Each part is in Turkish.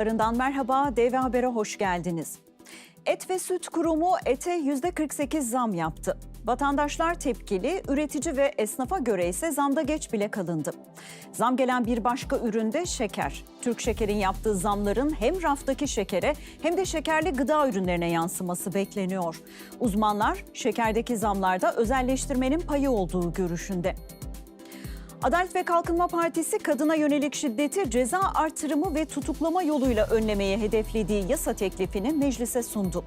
Arından merhaba, DV Haber'e hoş geldiniz. Et ve Süt Kurumu ete %48 zam yaptı. Vatandaşlar tepkili, üretici ve esnafa göre ise zamda geç bile kalındı. Zam gelen bir başka üründe şeker. Türk Şeker'in yaptığı zamların hem raftaki şekere hem de şekerli gıda ürünlerine yansıması bekleniyor. Uzmanlar şekerdeki zamlarda özelleştirmenin payı olduğu görüşünde. Adalet ve Kalkınma Partisi kadına yönelik şiddeti ceza artırımı ve tutuklama yoluyla önlemeye hedeflediği yasa teklifini meclise sundu.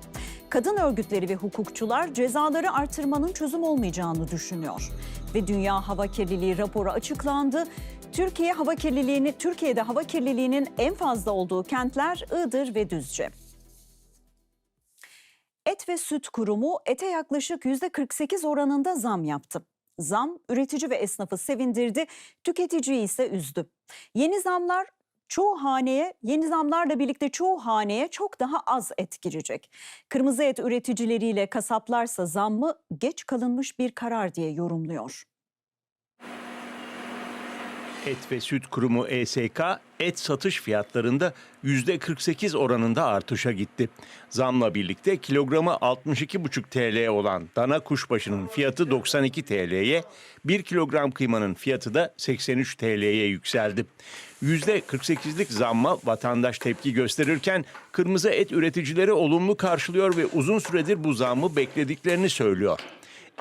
Kadın örgütleri ve hukukçular cezaları artırmanın çözüm olmayacağını düşünüyor. Ve Dünya Hava Kirliliği raporu açıklandı. Türkiye hava kirliliğini Türkiye'de hava kirliliğinin en fazla olduğu kentler Iğdır ve Düzce. Et ve Süt Kurumu ete yaklaşık %48 oranında zam yaptı. Zam üretici ve esnafı sevindirdi, tüketiciyi ise üzdü. Yeni zamlar çoğu haneye, yeni zamlarla birlikte çoğu haneye çok daha az et girecek. Kırmızı et üreticileriyle kasaplarsa zammı geç kalınmış bir karar diye yorumluyor. Et ve Süt Kurumu ESK et satış fiyatlarında %48 oranında artışa gitti. Zamla birlikte kilogramı 62,5 TL olan dana kuşbaşının fiyatı 92 TL'ye, 1 kilogram kıymanın fiyatı da 83 TL'ye yükseldi. %48'lik zamma vatandaş tepki gösterirken kırmızı et üreticileri olumlu karşılıyor ve uzun süredir bu zammı beklediklerini söylüyor.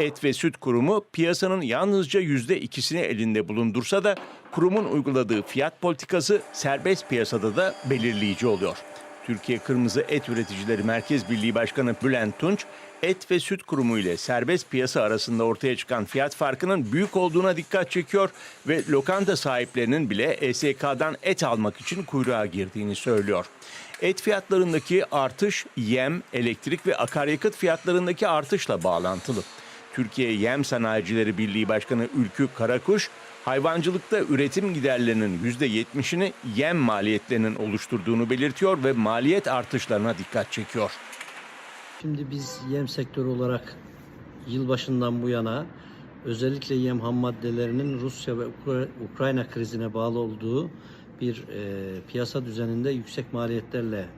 Et ve Süt Kurumu piyasanın yalnızca yüzde ikisini elinde bulundursa da kurumun uyguladığı fiyat politikası serbest piyasada da belirleyici oluyor. Türkiye Kırmızı Et Üreticileri Merkez Birliği Başkanı Bülent Tunç, Et ve Süt Kurumu ile serbest piyasa arasında ortaya çıkan fiyat farkının büyük olduğuna dikkat çekiyor ve lokanta sahiplerinin bile ESK'dan et almak için kuyruğa girdiğini söylüyor. Et fiyatlarındaki artış yem, elektrik ve akaryakıt fiyatlarındaki artışla bağlantılı. Türkiye Yem Sanayicileri Birliği Başkanı Ülkü Karakuş, hayvancılıkta üretim giderlerinin %70'ini yem maliyetlerinin oluşturduğunu belirtiyor ve maliyet artışlarına dikkat çekiyor. Şimdi biz yem sektörü olarak yılbaşından bu yana özellikle yem ham maddelerinin Rusya ve Ukra- Ukrayna krizine bağlı olduğu bir e, piyasa düzeninde yüksek maliyetlerle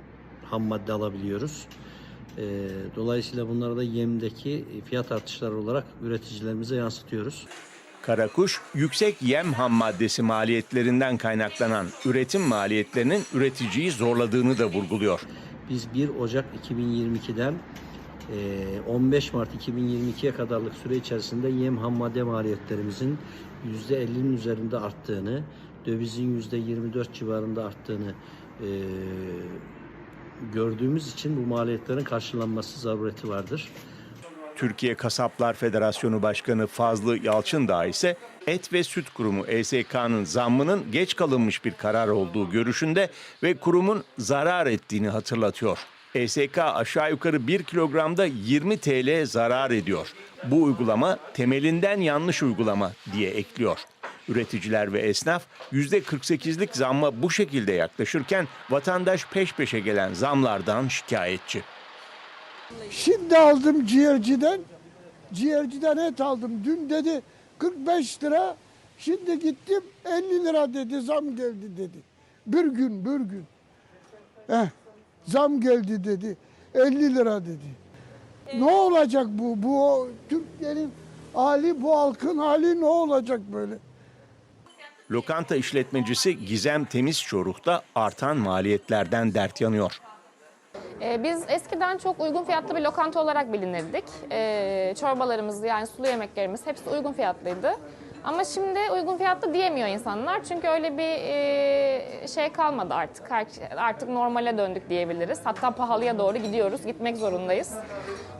ham madde alabiliyoruz. E, dolayısıyla bunları da yemdeki fiyat artışları olarak üreticilerimize yansıtıyoruz. Karakuş, yüksek yem ham maddesi maliyetlerinden kaynaklanan üretim maliyetlerinin üreticiyi zorladığını da vurguluyor. Biz 1 Ocak 2022'den e, 15 Mart 2022'ye kadarlık süre içerisinde yem ham madde maliyetlerimizin %50'nin üzerinde arttığını, dövizin %24 civarında arttığını e, gördüğümüz için bu maliyetlerin karşılanması zarureti vardır. Türkiye Kasaplar Federasyonu Başkanı Fazlı Yalçındağ ise Et ve Süt Kurumu ESK'nın zammının geç kalınmış bir karar olduğu görüşünde ve kurumun zarar ettiğini hatırlatıyor. ESK aşağı yukarı 1 kilogramda 20 TL zarar ediyor. Bu uygulama temelinden yanlış uygulama diye ekliyor. Üreticiler ve esnaf %48'lik zamma bu şekilde yaklaşırken vatandaş peş peşe gelen zamlardan şikayetçi. Şimdi aldım ciğerciden. Ciğerciden et aldım. Dün dedi 45 lira. Şimdi gittim 50 lira dedi zam geldi dedi. Bir gün bir gün. Eh, zam geldi dedi. 50 lira dedi. Ne olacak bu? Bu Türkiye'nin hali, bu halkın hali ne olacak böyle? Lokanta işletmecisi Gizem Temiz Çoruh da artan maliyetlerden dert yanıyor. Ee, Biz eskiden çok uygun fiyatlı bir lokanta olarak bilinirdik. Ee, Çorbalarımız yani sulu yemeklerimiz hepsi uygun fiyatlıydı. Ama şimdi uygun fiyatlı diyemiyor insanlar. Çünkü öyle bir e, şey kalmadı artık. Artık normale döndük diyebiliriz. Hatta pahalıya doğru gidiyoruz. Gitmek zorundayız.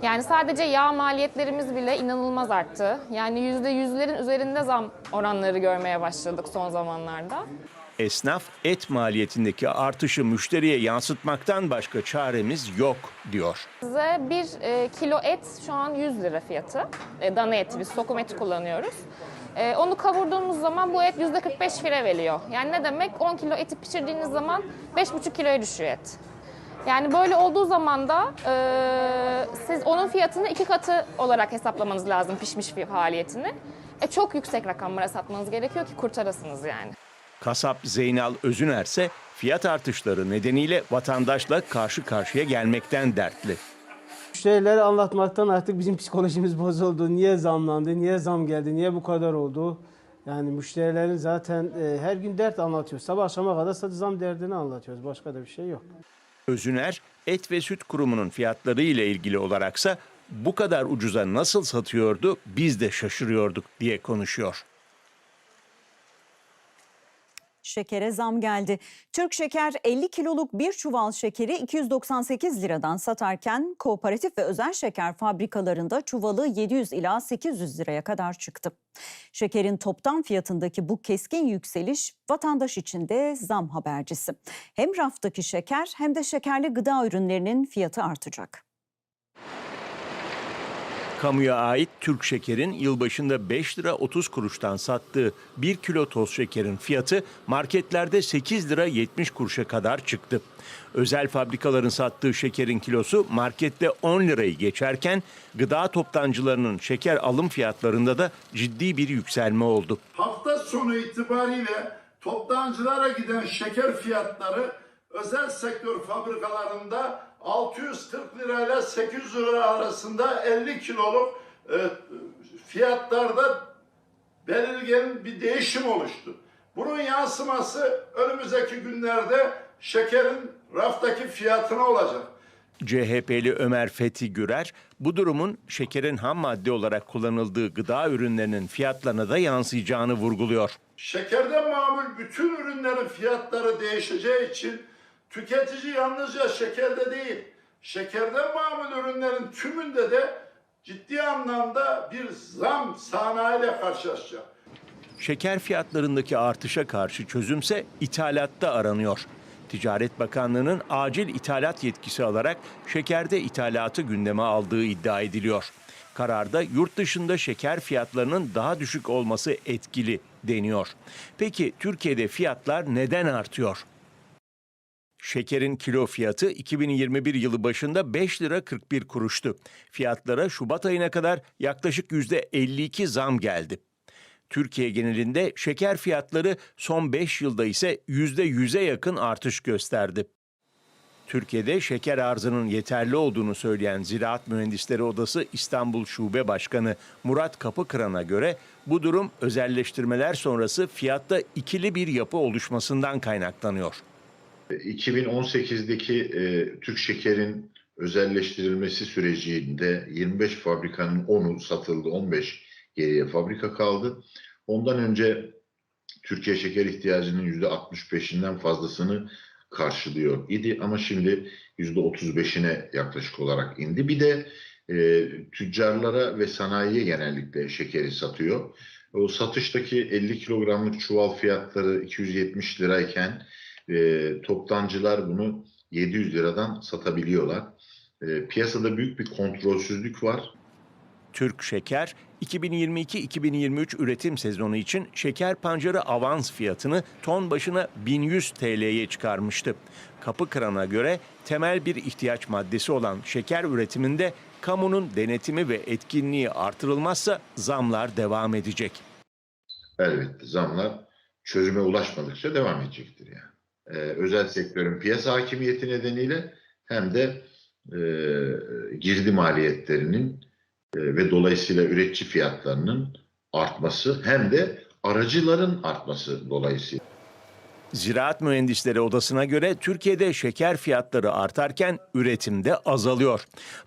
Yani sadece yağ maliyetlerimiz bile inanılmaz arttı. Yani yüzde yüzlerin üzerinde zam oranları görmeye başladık son zamanlarda. Esnaf et maliyetindeki artışı müşteriye yansıtmaktan başka çaremiz yok diyor. Size bir e, kilo et şu an 100 lira fiyatı. E, dana eti biz sokum eti kullanıyoruz. E, onu kavurduğumuz zaman bu et %45 fire veriyor. Yani ne demek? 10 kilo eti pişirdiğiniz zaman 5,5 kiloya düşüyor et. Yani böyle olduğu zaman da e, siz onun fiyatını iki katı olarak hesaplamanız lazım pişmiş bir faaliyetini. E, çok yüksek rakamlara satmanız gerekiyor ki kurtarasınız yani. Kasap Zeynal Özüner ise fiyat artışları nedeniyle vatandaşla karşı karşıya gelmekten dertli. Müşterilere anlatmaktan artık bizim psikolojimiz bozuldu. Niye zamlandı, niye zam geldi, niye bu kadar oldu? Yani müşterilerin zaten e, her gün dert anlatıyor. Sabah akşama kadar sadece zam derdini anlatıyoruz. Başka da bir şey yok. Özüner, Et ve Süt Kurumu'nun fiyatları ile ilgili olaraksa bu kadar ucuza nasıl satıyordu biz de şaşırıyorduk diye konuşuyor. Şekere zam geldi. Türk Şeker 50 kiloluk bir çuval şekeri 298 liradan satarken kooperatif ve özel şeker fabrikalarında çuvalı 700 ila 800 liraya kadar çıktı. Şekerin toptan fiyatındaki bu keskin yükseliş vatandaş için de zam habercisi. Hem raftaki şeker hem de şekerli gıda ürünlerinin fiyatı artacak. Kamuya ait Türk Şeker'in yılbaşında 5 lira 30 kuruştan sattığı 1 kilo toz şekerin fiyatı marketlerde 8 lira 70 kuruşa kadar çıktı. Özel fabrikaların sattığı şekerin kilosu markette 10 lirayı geçerken gıda toptancılarının şeker alım fiyatlarında da ciddi bir yükselme oldu. hafta sonu itibariyle toptancılara giden şeker fiyatları özel sektör fabrikalarında 640 lirayla 800 lira arasında 50 kiloluk e, fiyatlarda belirgin bir değişim oluştu. Bunun yansıması önümüzdeki günlerde şekerin raftaki fiyatına olacak. CHP'li Ömer Fethi Gürer bu durumun şekerin ham madde olarak kullanıldığı gıda ürünlerinin fiyatlarına da yansıyacağını vurguluyor. Şekerden mamul bütün ürünlerin fiyatları değişeceği için tüketici yalnızca şekerde değil, şekerden mamul ürünlerin tümünde de ciddi anlamda bir zam sanayiyle karşılaşacak. Şeker fiyatlarındaki artışa karşı çözümse ithalatta aranıyor. Ticaret Bakanlığı'nın acil ithalat yetkisi alarak şekerde ithalatı gündeme aldığı iddia ediliyor. Kararda yurt dışında şeker fiyatlarının daha düşük olması etkili deniyor. Peki Türkiye'de fiyatlar neden artıyor? Şekerin kilo fiyatı 2021 yılı başında 5 lira 41 kuruştu. Fiyatlara Şubat ayına kadar yaklaşık %52 zam geldi. Türkiye genelinde şeker fiyatları son 5 yılda ise %100'e yakın artış gösterdi. Türkiye'de şeker arzının yeterli olduğunu söyleyen Ziraat Mühendisleri Odası İstanbul Şube Başkanı Murat Kapıkıran'a göre bu durum özelleştirmeler sonrası fiyatta ikili bir yapı oluşmasından kaynaklanıyor. 2018'deki e, Türk Şeker'in özelleştirilmesi sürecinde 25 fabrikanın 10'u satıldı, 15 geriye fabrika kaldı. Ondan önce Türkiye şeker ihtiyacının %65'inden fazlasını karşılıyor idi ama şimdi %35'ine yaklaşık olarak indi. Bir de e, tüccarlara ve sanayiye genellikle şekeri satıyor. O satıştaki 50 kilogramlık çuval fiyatları 270 lirayken e, toptancılar bunu 700 liradan satabiliyorlar. E, piyasada büyük bir kontrolsüzlük var. Türk Şeker 2022-2023 üretim sezonu için şeker pancarı avans fiyatını ton başına 1100 TL'ye çıkarmıştı. Kapı Kıran'a göre temel bir ihtiyaç maddesi olan şeker üretiminde kamunun denetimi ve etkinliği artırılmazsa zamlar devam edecek. Elbette zamlar çözüme ulaşmadıkça devam edecektir yani. E, özel sektörün piyasa hakimiyeti nedeniyle hem de e, girdi maliyetlerinin e, ve dolayısıyla üretici fiyatlarının artması hem de aracıların artması dolayısıyla. Ziraat Mühendisleri Odası'na göre Türkiye'de şeker fiyatları artarken üretimde azalıyor.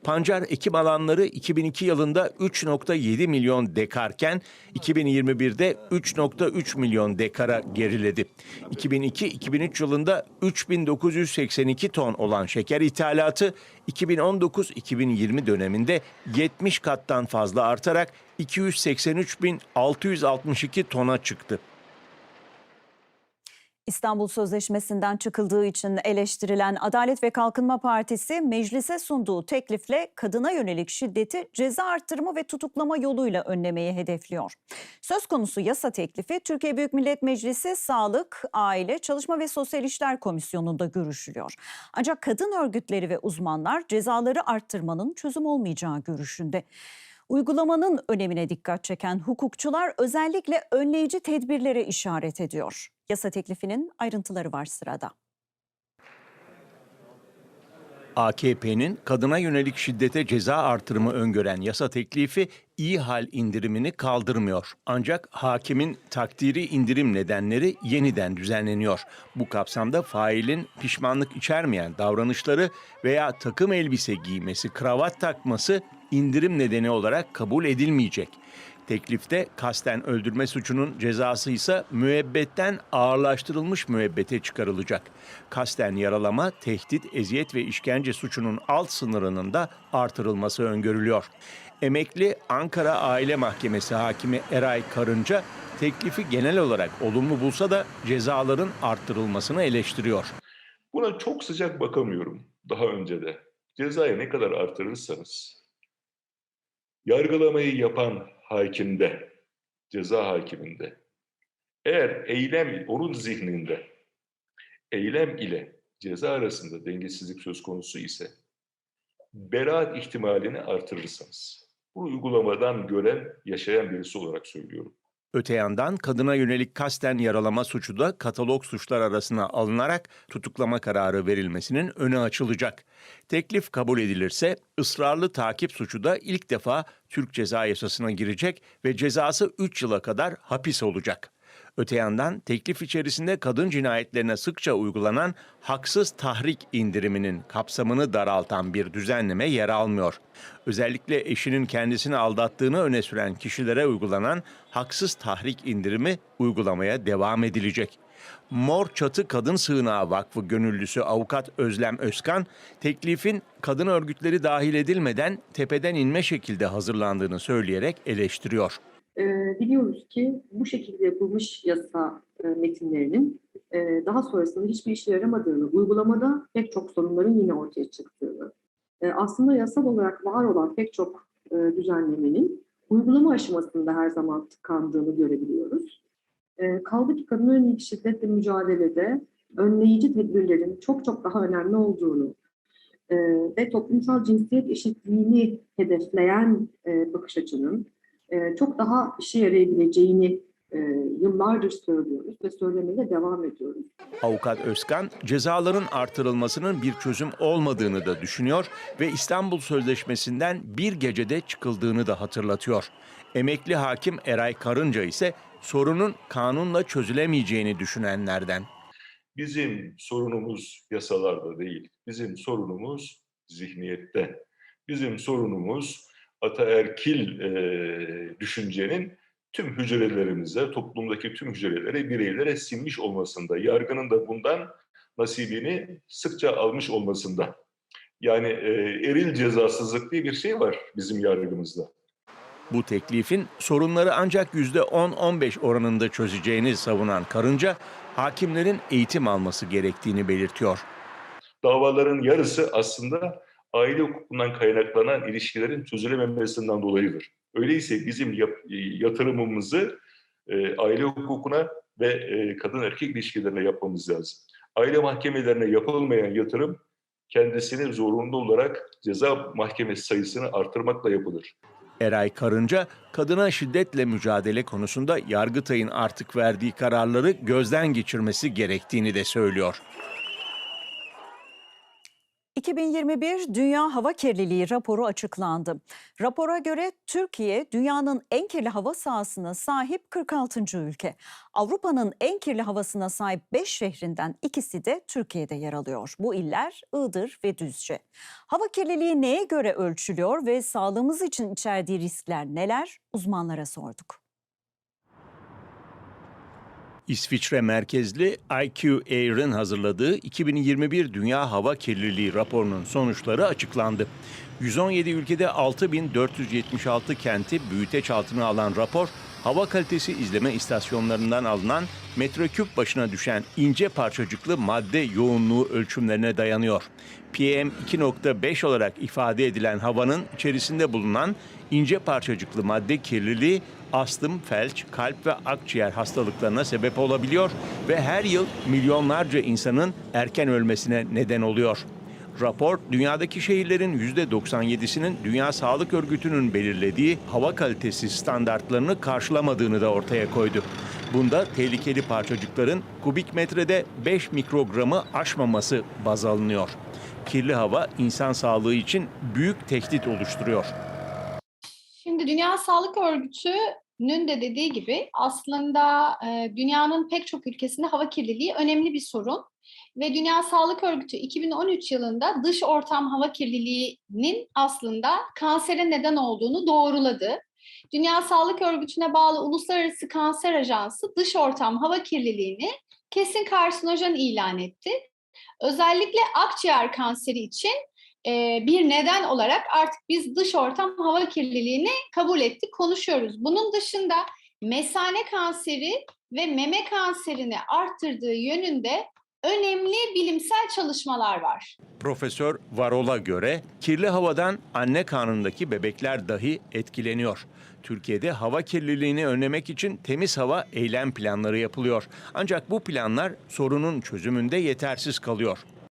Pancar ekim alanları 2002 yılında 3.7 milyon dekarken 2021'de 3.3 milyon dekara geriledi. 2002-2003 yılında 3982 ton olan şeker ithalatı 2019-2020 döneminde 70 kattan fazla artarak 283.662 tona çıktı. İstanbul Sözleşmesi'nden çıkıldığı için eleştirilen Adalet ve Kalkınma Partisi meclise sunduğu teklifle kadına yönelik şiddeti ceza arttırma ve tutuklama yoluyla önlemeyi hedefliyor. Söz konusu yasa teklifi Türkiye Büyük Millet Meclisi Sağlık, Aile, Çalışma ve Sosyal İşler Komisyonu'nda görüşülüyor. Ancak kadın örgütleri ve uzmanlar cezaları arttırmanın çözüm olmayacağı görüşünde. Uygulamanın önemine dikkat çeken hukukçular özellikle önleyici tedbirlere işaret ediyor. Yasa teklifinin ayrıntıları var sırada. AKP'nin kadına yönelik şiddete ceza artırımı öngören yasa teklifi iyi hal indirimini kaldırmıyor. Ancak hakimin takdiri indirim nedenleri yeniden düzenleniyor. Bu kapsamda failin pişmanlık içermeyen davranışları veya takım elbise giymesi, kravat takması indirim nedeni olarak kabul edilmeyecek. Teklifte kasten öldürme suçunun cezası ise müebbetten ağırlaştırılmış müebbete çıkarılacak. Kasten yaralama, tehdit, eziyet ve işkence suçunun alt sınırının da artırılması öngörülüyor. Emekli Ankara Aile Mahkemesi hakimi Eray Karınca teklifi genel olarak olumlu bulsa da cezaların arttırılmasını eleştiriyor. Buna çok sıcak bakamıyorum daha önce de. Cezayı ne kadar artırırsanız, yargılamayı yapan hakimde, ceza hakiminde, eğer eylem onun zihninde, eylem ile ceza arasında dengesizlik söz konusu ise, beraat ihtimalini artırırsanız, bunu uygulamadan gören, yaşayan birisi olarak söylüyorum. Öte yandan kadına yönelik kasten yaralama suçu da katalog suçlar arasına alınarak tutuklama kararı verilmesinin önü açılacak. Teklif kabul edilirse ısrarlı takip suçu da ilk defa Türk Ceza Yasası'na girecek ve cezası 3 yıla kadar hapis olacak. Öte yandan teklif içerisinde kadın cinayetlerine sıkça uygulanan haksız tahrik indiriminin kapsamını daraltan bir düzenleme yer almıyor. Özellikle eşinin kendisini aldattığını öne süren kişilere uygulanan haksız tahrik indirimi uygulamaya devam edilecek. Mor Çatı Kadın Sığınağı Vakfı gönüllüsü avukat Özlem Özkan, teklifin kadın örgütleri dahil edilmeden tepeden inme şekilde hazırlandığını söyleyerek eleştiriyor. Ee, biliyoruz ki bu şekilde yapılmış yasa e, metinlerinin e, daha sonrasında hiçbir işe yaramadığını, uygulamada pek çok sorunların yine ortaya çıktığını, e, aslında yasal olarak var olan pek çok e, düzenlemenin uygulama aşamasında her zaman tıkandığını görebiliyoruz. E, kaldı ki kadın yönelik şiddetle mücadelede önleyici tedbirlerin çok çok daha önemli olduğunu e, ve toplumsal cinsiyet eşitliğini hedefleyen e, bakış açının e, çok daha işe yarayabileceğini e, yıllardır söylüyoruz ve söylemeye de devam ediyoruz. Avukat Özkan, cezaların artırılmasının bir çözüm olmadığını da düşünüyor ve İstanbul Sözleşmesi'nden bir gecede çıkıldığını da hatırlatıyor. Emekli hakim Eray Karınca ise sorunun kanunla çözülemeyeceğini düşünenlerden. Bizim sorunumuz yasalarda değil. Bizim sorunumuz zihniyette. Bizim sorunumuz ataerkil e, düşüncenin tüm hücrelerimize, toplumdaki tüm hücrelere, bireylere sinmiş olmasında, yargının da bundan nasibini sıkça almış olmasında. Yani e, eril cezasızlık diye bir şey var bizim yargımızda. Bu teklifin sorunları ancak %10-15 oranında çözeceğini savunan Karınca, hakimlerin eğitim alması gerektiğini belirtiyor. Davaların yarısı aslında aile hukukundan kaynaklanan ilişkilerin çözülememesinden dolayıdır. Öyleyse bizim yap- yatırımımızı e, aile hukukuna ve e, kadın erkek ilişkilerine yapmamız lazım. Aile mahkemelerine yapılmayan yatırım kendisini zorunlu olarak ceza mahkemesi sayısını artırmakla yapılır. Eray Karınca, kadına şiddetle mücadele konusunda Yargıtay'ın artık verdiği kararları gözden geçirmesi gerektiğini de söylüyor. 2021 Dünya Hava Kirliliği raporu açıklandı. Rapora göre Türkiye dünyanın en kirli hava sahasına sahip 46. ülke. Avrupa'nın en kirli havasına sahip 5 şehrinden ikisi de Türkiye'de yer alıyor. Bu iller Iğdır ve Düzce. Hava kirliliği neye göre ölçülüyor ve sağlığımız için içerdiği riskler neler? Uzmanlara sorduk. İsviçre merkezli IQ Air'ın hazırladığı 2021 Dünya Hava Kirliliği raporunun sonuçları açıklandı. 117 ülkede 6476 kenti büyüteç altına alan rapor, hava kalitesi izleme istasyonlarından alınan metreküp başına düşen ince parçacıklı madde yoğunluğu ölçümlerine dayanıyor. PM 2.5 olarak ifade edilen havanın içerisinde bulunan ince parçacıklı madde kirliliği astım, felç, kalp ve akciğer hastalıklarına sebep olabiliyor ve her yıl milyonlarca insanın erken ölmesine neden oluyor. Rapor, dünyadaki şehirlerin %97'sinin Dünya Sağlık Örgütü'nün belirlediği hava kalitesi standartlarını karşılamadığını da ortaya koydu. Bunda tehlikeli parçacıkların kubik metrede 5 mikrogramı aşmaması baz alınıyor. Kirli hava insan sağlığı için büyük tehdit oluşturuyor. Şimdi Dünya Sağlık Örgütü'nün de dediği gibi aslında e, dünyanın pek çok ülkesinde hava kirliliği önemli bir sorun. Ve Dünya Sağlık Örgütü 2013 yılında dış ortam hava kirliliğinin aslında kansere neden olduğunu doğruladı. Dünya Sağlık Örgütü'ne bağlı Uluslararası Kanser Ajansı dış ortam hava kirliliğini kesin karsinojen ilan etti. Özellikle akciğer kanseri için bir neden olarak artık biz dış ortam hava kirliliğini kabul ettik, konuşuyoruz. Bunun dışında mesane kanseri ve meme kanserini arttırdığı yönünde önemli bilimsel çalışmalar var. Profesör Varol'a göre kirli havadan anne karnındaki bebekler dahi etkileniyor. Türkiye'de hava kirliliğini önlemek için temiz hava eylem planları yapılıyor. Ancak bu planlar sorunun çözümünde yetersiz kalıyor.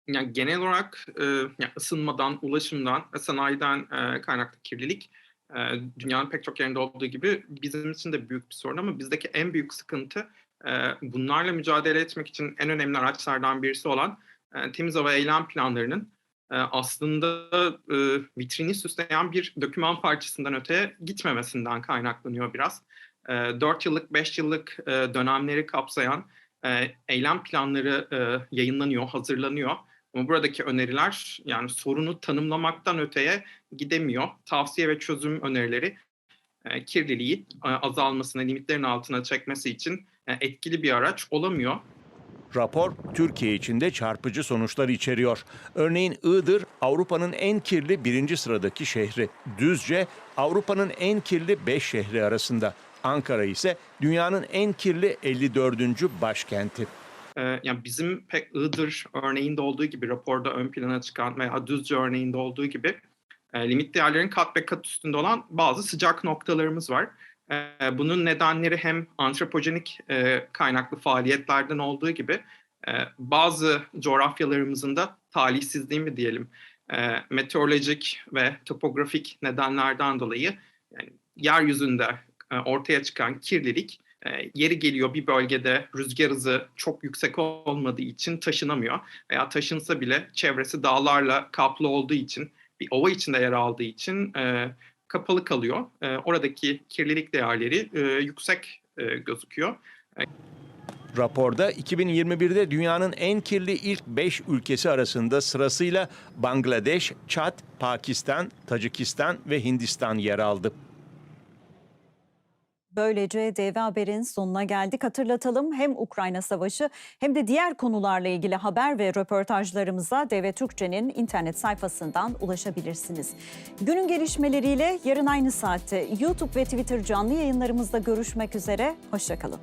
Yani genel olarak e, yani ısınmadan, ulaşımdan ve sanayiden e, kaynaklı kirlilik e, dünyanın pek çok yerinde olduğu gibi bizim için de büyük bir sorun ama bizdeki en büyük sıkıntı e, bunlarla mücadele etmek için en önemli araçlardan birisi olan e, temiz hava eylem planlarının e, aslında e, vitrini süsleyen bir doküman parçasından öteye gitmemesinden kaynaklanıyor biraz. E, 4 yıllık, 5 yıllık e, dönemleri kapsayan e, eylem planları e, yayınlanıyor, hazırlanıyor. Ama buradaki öneriler yani sorunu tanımlamaktan öteye gidemiyor. Tavsiye ve çözüm önerileri e, kirliliği e, azalmasına, limitlerin altına çekmesi için e, etkili bir araç olamıyor. Rapor Türkiye için de çarpıcı sonuçlar içeriyor. Örneğin Iğdır Avrupa'nın en kirli birinci sıradaki şehri. Düzce Avrupa'nın en kirli 5 şehri arasında. Ankara ise dünyanın en kirli 54. başkenti. Ee, yani bizim pek Iğdır örneğinde olduğu gibi raporda ön plana çıkan veya Düzce örneğinde olduğu gibi e, limit değerlerin kat ve kat üstünde olan bazı sıcak noktalarımız var. E, bunun nedenleri hem antropojenik e, kaynaklı faaliyetlerden olduğu gibi e, bazı coğrafyalarımızın da talihsizliği mi diyelim e, meteorolojik ve topografik nedenlerden dolayı yani yeryüzünde e, ortaya çıkan kirlilik e, yeri geliyor bir bölgede rüzgar hızı çok yüksek olmadığı için taşınamıyor veya taşınsa bile çevresi dağlarla kaplı olduğu için bir ova içinde yer aldığı için e, kapalı kalıyor. E, oradaki kirlilik değerleri e, yüksek e, gözüküyor. Raporda 2021'de dünyanın en kirli ilk 5 ülkesi arasında sırasıyla Bangladeş, Çad, Pakistan, Tacikistan ve Hindistan yer aldı. Böylece DV Haber'in sonuna geldik. Hatırlatalım hem Ukrayna Savaşı hem de diğer konularla ilgili haber ve röportajlarımıza DV Türkçe'nin internet sayfasından ulaşabilirsiniz. Günün gelişmeleriyle yarın aynı saatte YouTube ve Twitter canlı yayınlarımızda görüşmek üzere. Hoşçakalın.